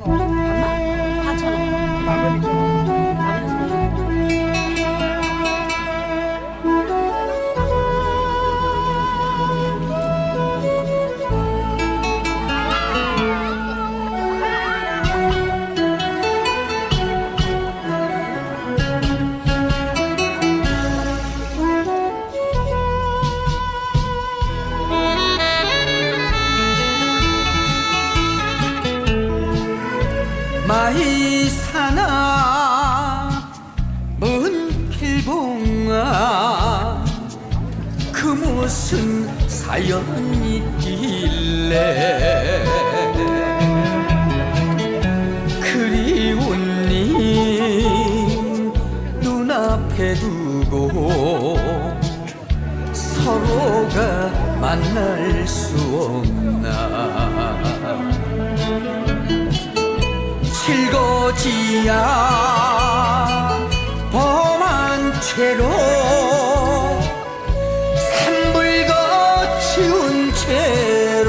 Thank you. 마이 사나 먼 길봉아. 그 무슨 사연이 있길래 그리운 님 눈앞에 두고 서로가 만날 수 없나 거지야. 범한 채로 산불거 치운 채로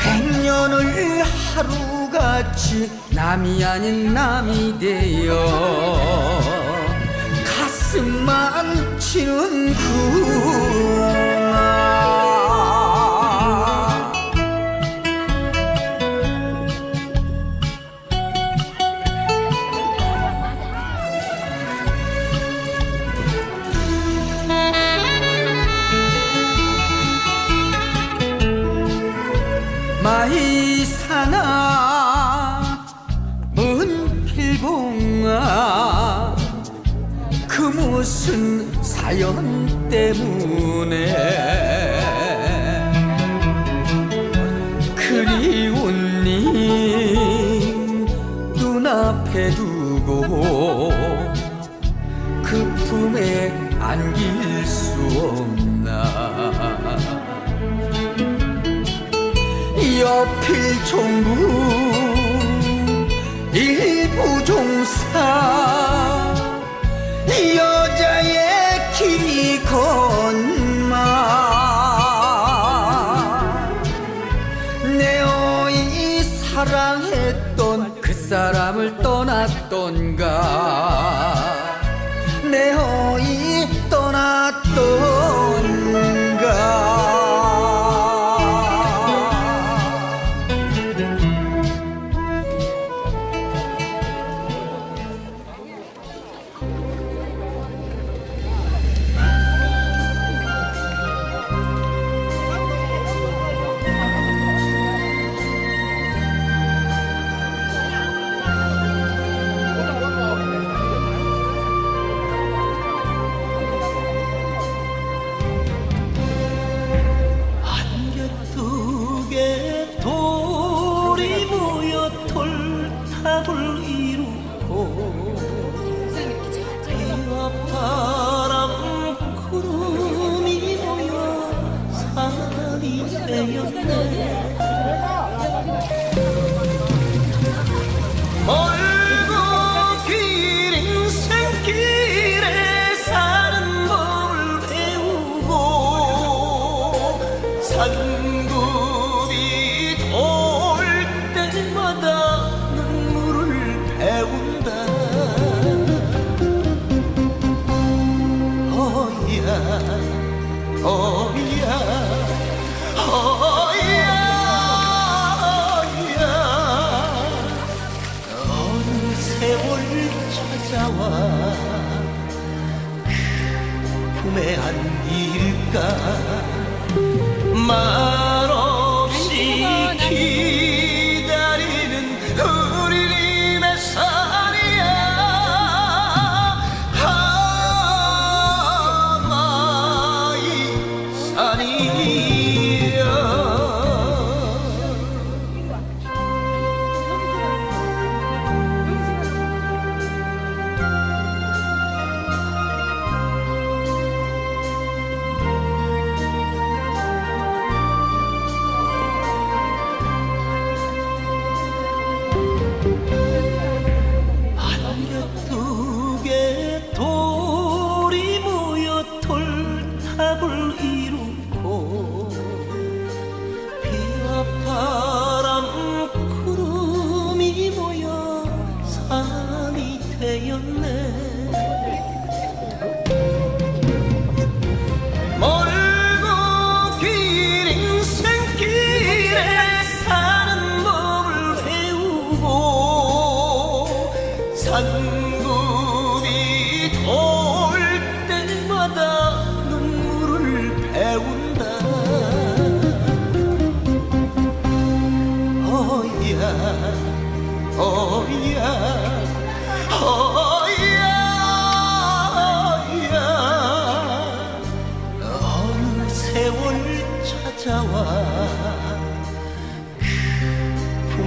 백년을 하루같이 남이 아닌 남이 되어 앞에 두고 그 품에 안길 수 없나. 옆일 종부 일부 종사 ratón More lugar.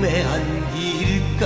왜 안 길까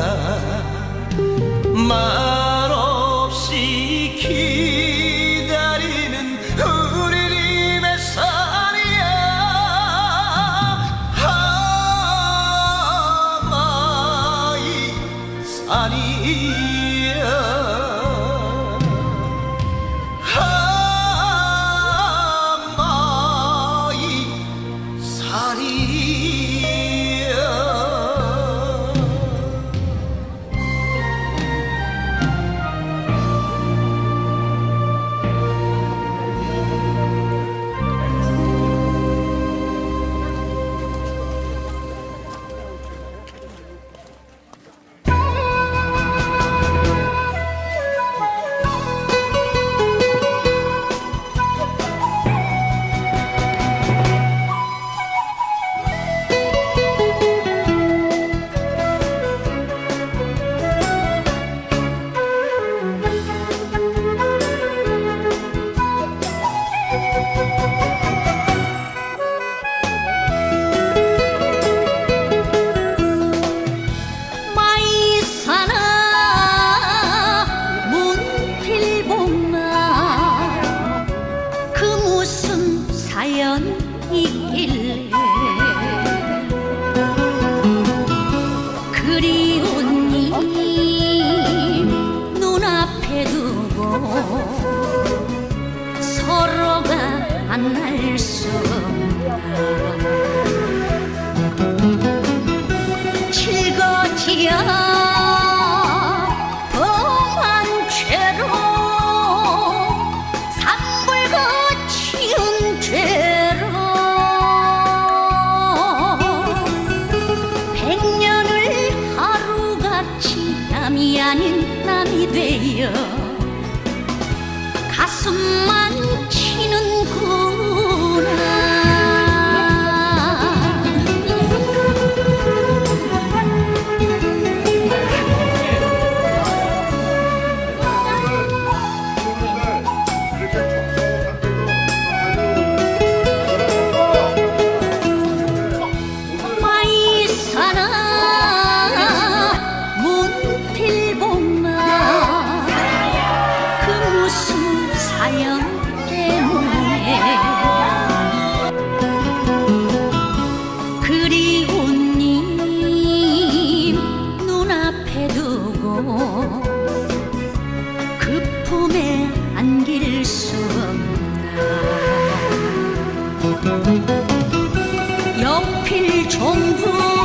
日重复。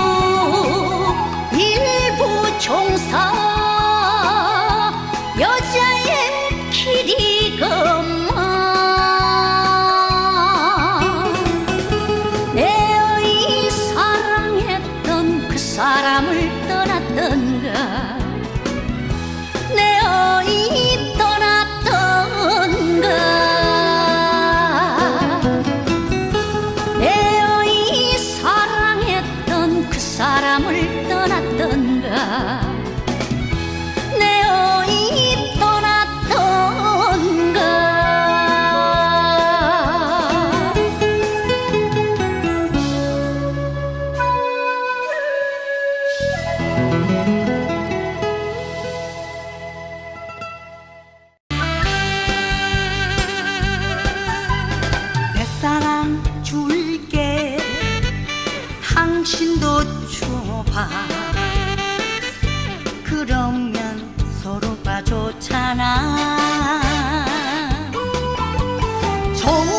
Oh.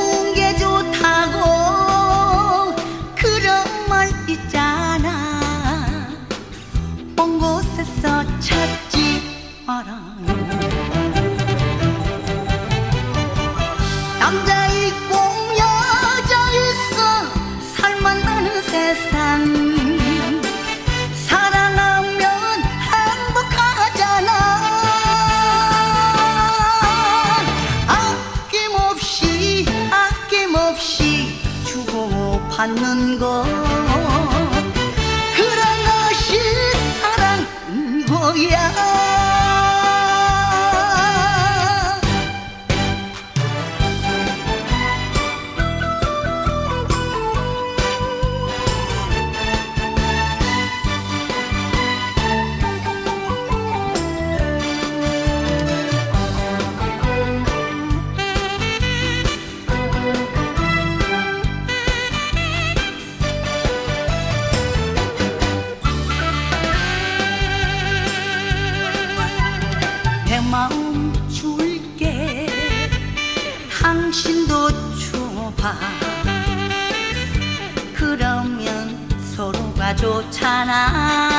받는 것. 그런 것이 사랑인 거야? 당신도 줘봐. 그러면 서로가 좋잖아.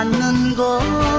받는 것